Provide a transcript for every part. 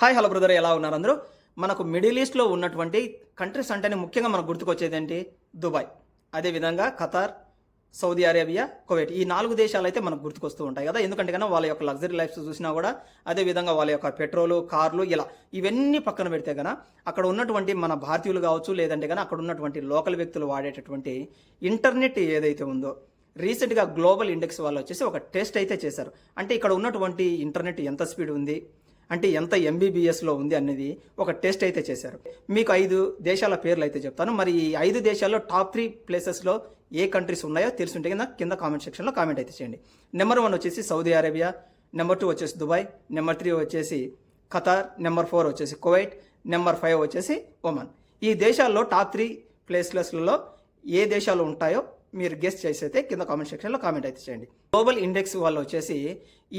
Hi hello brother ఎలా ఉన్నారు అందరూ? మనకు మిడిల్ ఈస్ట్లో ఉన్నటువంటి కంట్రీస్ అంటేనే ముఖ్యంగా మనకు గుర్తుకొచ్చేది ఏంటి? దుబాయ్. అదేవిధంగా ఖతార్ సౌదీ అరేబియా కువైట్. ఈ నాలుగు దేశాలు అయితే మనకు గుర్తుకొస్తూ ఉంటాయి కదా. ఎందుకంటే కన్నా వాళ్ళ యొక్క లగ్జరీ లైఫ్స్ చూసినా కూడా అదేవిధంగా వాళ్ళ యొక్క పెట్రోలు కార్లు ఇలా ఇవన్నీ పక్కన పెడితే గన అక్కడ ఉన్నటువంటి మన భారతీయులు కావచ్చు లేదంటే కన్నా అక్కడ ఉన్నటువంటి లోకల్ వ్యక్తులు వాడేటటువంటి ఇంటర్నెట్ ఏదైతే ఉందో రీసెంట్గా గ్లోబల్ ఇండెక్స్ వాళ్ళు వచ్చేసి ఒక టెస్ట్ అయితే చేశారు. అంటే ఇక్కడ ఉన్నటువంటి ఇంటర్నెట్ ఎంత స్పీడ్ ఉంది? అంటే ఎంత ఎంబీబీఎస్లో ఉంది అనేది ఒక టెస్ట్ అయితే చేశారు. మీకు ఐదు దేశాల పేర్లు అయితే చెప్తాను. మరి ఈ ఐదు దేశాల్లో టాప్ త్రీ ప్లేసెస్లో ఏ కంట్రీస్ ఉన్నాయో తెలుసుంటే కింద కింద కామెంట్ సెక్షన్లో కామెంట్ అయితే చేయండి. నెంబర్ వన్ వచ్చేసి సౌదీ అరేబియా నెంబర్ టూ వచ్చేసి దుబాయ్ నెంబర్ త్రీ వచ్చేసి ఖతార్ నెంబర్ ఫోర్ వచ్చేసి కువైట్ నెంబర్ ఫైవ్ వచ్చేసి ఒమన్ ఈ దేశాల్లో టాప్ త్రీ ప్లేసెస్లలో ఏ దేశాలు ఉంటాయో మీరు గెస్ట్ చేసి అయితే కింద కామెంట్ సెక్షన్లో కామెంట్ అయితే చేయండి. గ్లోబల్ ఇండెక్స్ వాళ్ళు వచ్చేసి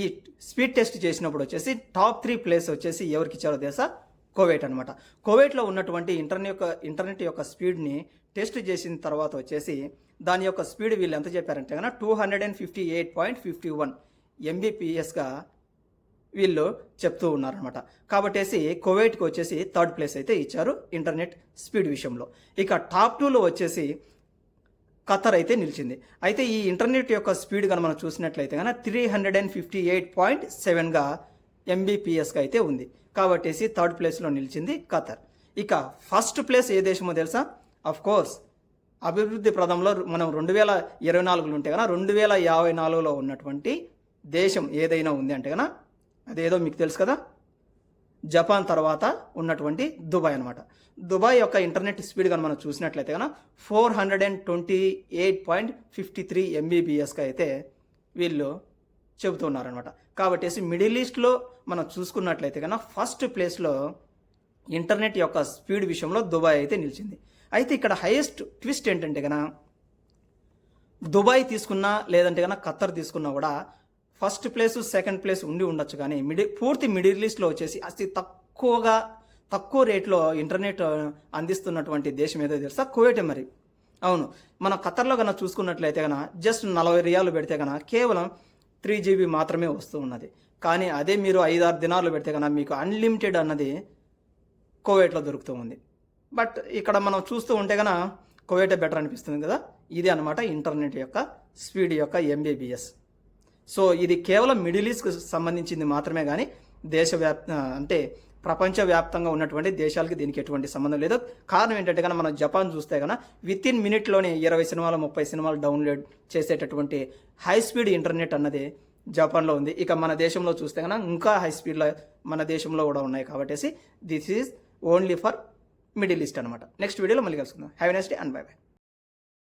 ఈ స్పీడ్ టెస్ట్ చేసినప్పుడు వచ్చేసి టాప్ త్రీ ప్లేస్ వచ్చేసి ఎవరికి ఇచ్చారో తెలుసా? కోవేట్ అనమాట కోవేట్లో ఉన్నటువంటి ఇంటర్నెట్ యొక్క ఇంటర్నెట్ యొక్క స్పీడ్ని టెస్ట్ చేసిన తర్వాత వచ్చేసి దాని యొక్క స్పీడ్ వీళ్ళు ఎంత చెప్పారంటే కనుక two hundred and fifty eight point fifty one ఎంబీపీఎస్గా వీళ్ళు చెప్తూ ఉన్నారనమాట కాబట్టేసి కోవేట్కి వచ్చేసి థర్డ్ ప్లేస్ అయితే ఇచ్చారు ఇంటర్నెట్ స్పీడ్ విషయంలో. ఇక టాప్ టూలో వచ్చేసి ఖతర్ అయితే నిలిచింది. అయితే ఈ ఇంటర్నెట్ యొక్క స్పీడ్ కనుక మనం చూసినట్లయితే కనుక three hundred and fifty eight point సెవెన్గా ఎంబీపీఎస్గా అయితే ఉంది. కాబట్టేసి థర్డ్ ప్లేస్లో నిలిచింది ఖతర్. ఇక ఫస్ట్ ప్లేస్ ఏ దేశమో తెలుసా? అఫ్ కోర్స్ అభివృద్ధి ప్రదంలో మనం రెండు వేల ఇరవై నాలుగులో ఉంటే కనుక రెండు వేల యాభై నాలుగులో ఉన్నటువంటి దేశం ఏదైనా ఉంది అంటే కనుక అదేదో మీకు తెలుసు కదా? జపాన్ తర్వాత ఉన్నటువంటి దుబాయ్ అనమాట దుబాయ్ యొక్క ఇంటర్నెట్ స్పీడ్ కనుక మనం చూసినట్లయితే కనుక four hundred and twenty eight point fifty three ఎంబీబీఎస్కి అయితే వీళ్ళు చెబుతున్నారనమాట కాబట్టి మిడిల్ ఈస్ట్లో మనం చూసుకున్నట్లయితే కనుక ఫస్ట్ ప్లేస్లో ఇంటర్నెట్ యొక్క స్పీడ్ విషయంలో దుబాయ్ అయితే నిలిచింది. అయితే ఇక్కడ హైయెస్ట్ ట్విస్ట్ ఏంటంటే కనుక దుబాయ్ తీసుకున్నా లేదంటే కనుక ఖత్తర్ తీసుకున్నా కూడా ఫస్ట్ ప్లేస్ సెకండ్ ప్లేస్ ఉండి ఉండొచ్చు కానీ మిడి పూర్తి మిడిల్ ఈస్ట్లో వచ్చేసి అతి తక్కువగా తక్కువ రేట్లో ఇంటర్నెట్ అందిస్తున్నటువంటి దేశం ఏదో తెలుసా? కువైటే మరి. అవును. మన ఖతర్లో కనుక చూసుకున్నట్లయితే కనుక జస్ట్ నలభై రియాలు పెడితే కనుక కేవలం త్రీ జీబీ మాత్రమే వస్తూ ఉన్నది. కానీ అదే మీరు ఐదారు దినాలు పెడితే కనుక మీకు అన్లిమిటెడ్ అన్నది కోవేట్లో దొరుకుతూ ఉంది. బట్ ఇక్కడ మనం చూస్తూ ఉంటే కనుక కోవేటే బెటర్ అనిపిస్తుంది కదా? ఇది అనమాట ఇంటర్నెట్ యొక్క స్పీడ్ యొక్క ఎంబీబీఎస్ సో ఇది కేవలం మిడిల్ ఈస్ట్కి సంబంధించింది మాత్రమే కానీ దేశవ్యాప్త అంటే ప్రపంచవ్యాప్తంగా ఉన్నటువంటి దేశాలకి దీనికి ఎటువంటి సంబంధం లేదు. కారణం ఏంటంటే కనుక మనం జపాన్ చూస్తే కనుక విత్ ఇన్ మినిట్లోనే ఇరవై సినిమాలు ముప్పై సినిమాలు డౌన్లోడ్ చేసేటటువంటి హై స్పీడ్ ఇంటర్నెట్ అన్నది జపాన్లో ఉంది. ఇక మన దేశంలో చూస్తే కనుక ఇంకా హై స్పీడ్లో మన దేశంలో కూడా ఉన్నాయి కాబట్టి this is only for middle east అనమాట నెక్స్ట్ వీడియోలో మళ్ళీ కలుసుకుందాం. Have next day and bye bye.